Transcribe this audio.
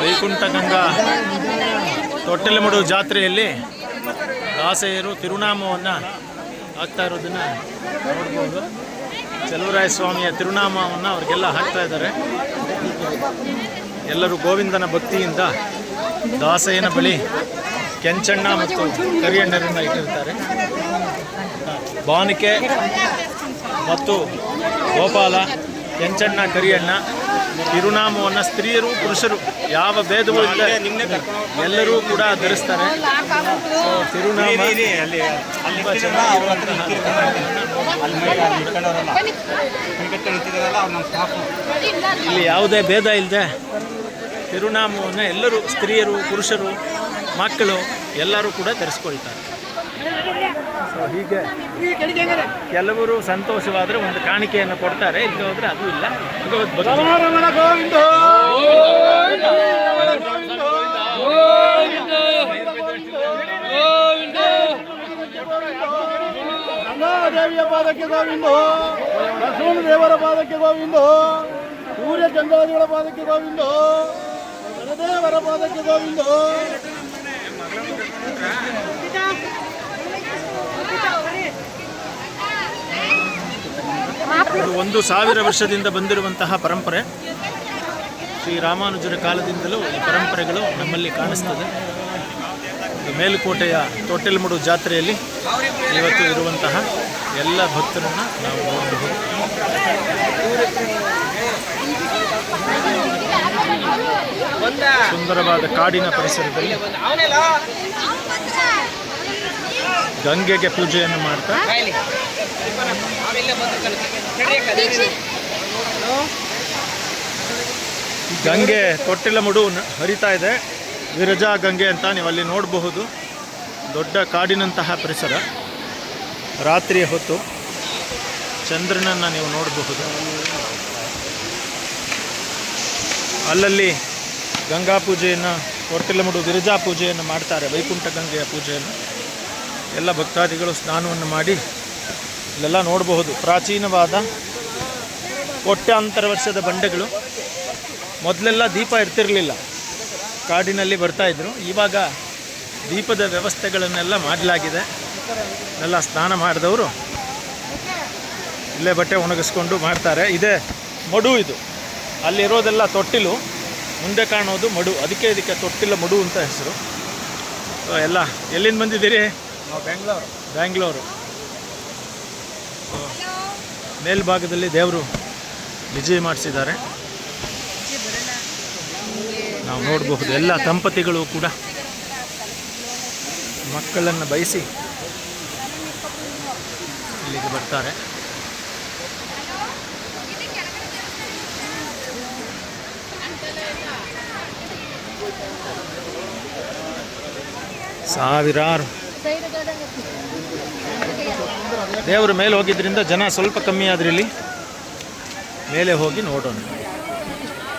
ವೈಕುಂಠ ಗಂಗಾ ತೊಟ್ಟೆಲಮಡು ಜಾತ್ರೆಯಲ್ಲಿ ದಾಸೆಯರು ತಿರುನಾಮವನ್ನು ಹಾಕ್ತಾ ಇರೋದನ್ನು ನೋಡ್ಬೋದು. ಚಲುವರಾಯ ಸ್ವಾಮಿಯ ತಿರುನಾಮವನ್ನು ಅವ್ರಿಗೆಲ್ಲ ಹಾಕ್ತಾ ಇದ್ದಾರೆ. ಎಲ್ಲರೂ ಗೋವಿಂದನ ಭಕ್ತಿಯಿಂದ ದಾಸಯ್ಯನ ಬಳಿ ಕೆಂಚಣ್ಣ ಮತ್ತು ಕರಿಯಣ್ಣರನ್ನು ಇಟ್ಟಿರ್ತಾರೆ. ಬಾನಿಕೆ ಮತ್ತು ಗೋಪಾಲ ಕೆಂಚಣ್ಣ ಕರಿಯಣ್ಣ. ತಿರುನಾಮವನ್ನು ಸ್ತ್ರೀಯರು ಪುರುಷರು ಯಾವ ಭೇದವೂ ಇಲ್ಲ. ಎಲ್ಲರೂ ಕೂಡ ಧರಿಸ್ತಾರೆ. ಸೊ ತಿರುನಾಮ ತುಂಬ ಇಲ್ಲಿ ಯಾವುದೇ ಭೇದ ಇಲ್ಲದೆ ತಿರುನಾಮವನ್ನು ಎಲ್ಲರೂ ಸ್ತ್ರೀಯರು ಪುರುಷರು ಮಕ್ಕಳು ಎಲ್ಲರೂ ಕೂಡ ಧರಿಸ್ಕೊಳ್ತಾರೆ. ಸೊ ಹೀಗೆ ಕೆಲವರು ಸಂತೋಷವಾದರೆ ಒಂದು ಕಾಣಿಕೆಯನ್ನು ಕೊಡ್ತಾರೆ ಇಲ್ಲಿ ಹೋದ್ರೆ ಅದು ಇಲ್ಲ. ದೇವಿಯ ಪಾದಕ್ಕೆ ಗೋವಿಂದ ಲಕ್ಷ್ಮಣ ದೇವರ ಪಾದಕ್ಕೆ ಗೋವಿಂದ ಸೂರ್ಯ ಚಂದ್ರಾದಿಗಳ ಪಾದಕ್ಕೆ ಗೋವಿಂದ ದೇವರ ಪಾದಕ್ಕೆ ಗೋವಿಂದ. ಇದು ಒಂದು ಸಾವಿರ ವರ್ಷದಿಂದ ಬಂದಿರುವಂತಹ ಪರಂಪರೆ. ಶ್ರೀ ರಾಮಾನುಜರ ಕಾಲದಿಂದಲೂ ಈ ಪರಂಪರೆಗಳು ನಮ್ಮಲ್ಲಿ ಕಾಣಿಸ್ತದೆ. ಮೇಲುಕೋಟೆಯ ತೊಟ್ಟೆಲ್ಮುಡು ಜಾತ್ರೆಯಲ್ಲಿ ಇವತ್ತು ಇರುವಂತಹ ಎಲ್ಲ ಭಕ್ತರನ್ನು ನಾವು ನೋಡಬಹುದು. ಸುಂದರವಾದ ಕಾಡಿನ ಪರಿಸರದಲ್ಲಿ ಗಂಗೆಗೆ ಪೂಜೆಯನ್ನು ಮಾಡ್ತಾ ಗಂಗೆ ತೊಟ್ಟಿಲ ಮುಡು ಹರಿತಾ ಇದೆ. ವಿರಜಾ ಗಂಗೆ ಅಂತ ನೀವು ಅಲ್ಲಿ ನೋಡಬಹುದು. ದೊಡ್ಡ ಕಾಡಿನಂತಹ ಪರಿಸರ. ರಾತ್ರಿಯ ಹೊತ್ತು ಚಂದ್ರನನ್ನು ನೀವು ನೋಡಬಹುದು. ಅಲ್ಲಲ್ಲಿ ಗಂಗಾ ಪೂಜೆಯನ್ನು ತೊಟ್ಟಿಲಮುಡು ವಿರಜಾ ಪೂಜೆಯನ್ನು ಮಾಡ್ತಾರೆ. ವೈಕುಂಠ ಗಂಗೆಯ ಪೂಜೆಯನ್ನು. ಎಲ್ಲ ಭಕ್ತಾದಿಗಳು ಸ್ನಾನವನ್ನು ಮಾಡಿ ಇಲ್ಲೆಲ್ಲ ನೋಡಬಹುದು. ಪ್ರಾಚೀನವಾದ ಕೋಟ್ಯಾಂತರ ವರ್ಷದ ಬಂಡೆಗಳು. ಮೊದಲೆಲ್ಲ ದೀಪ ಇರ್ತಿರಲಿಲ್ಲ. ಕಾಡಿನಲ್ಲಿ ಬರ್ತಾಯಿದ್ರು ಇವಾಗ ದೀಪದ ವ್ಯವಸ್ಥೆಗಳನ್ನೆಲ್ಲ ಮಾಡಲಾಗಿದೆ. ಎಲ್ಲ ಸ್ನಾನ ಮಾಡಿದವರು ಇಲ್ಲೇ ಬಟ್ಟೆ ಒಣಗಿಸ್ಕೊಂಡು ಮಾಡ್ತಾರೆ. ಇದೇ ಮಡು ಇದು. ಅಲ್ಲಿರೋದೆಲ್ಲ ತೊಟ್ಟಿಲು. ಮುಂದೆ ಕಾಣೋದು ಮಡು. ಅದಕ್ಕೆ ಇದಕ್ಕೆ ತೊಟ್ಟಿಲ ಮಡು ಅಂತ ಹೆಸರು. ಎಲ್ಲ ಎಲ್ಲಿಂದ ಬಂದಿದ್ದೀರಿ? ಬೆಂಗಳೂರು. ಬ್ಯಾಂಗ್ಳೂರು ಮೇಲ್ಭಾಗದಲ್ಲಿ ದೇವರು ವಿಜಯ ಮಾಡಿಸಿದ್ದಾರೆ. ನಾವು ನೋಡಬಹುದು ಎಲ್ಲ ದಂಪತಿಗಳು ಕೂಡ ಮಕ್ಕಳನ್ನು ಬಯಸಿ ಇಲ್ಲಿಗೆ ಬರ್ತಾರೆ. ಸಾವಿರಾರು ದೇವರು ಮೇಲೆ ಹೋಗಿದ್ರಿಂದ ಜನ ಸ್ವಲ್ಪ ಕಮ್ಮಿ ಆದ್ರೆ ಇಲ್ಲಿ. ಮೇಲೆ ಹೋಗಿ ನೋಡೋಣ.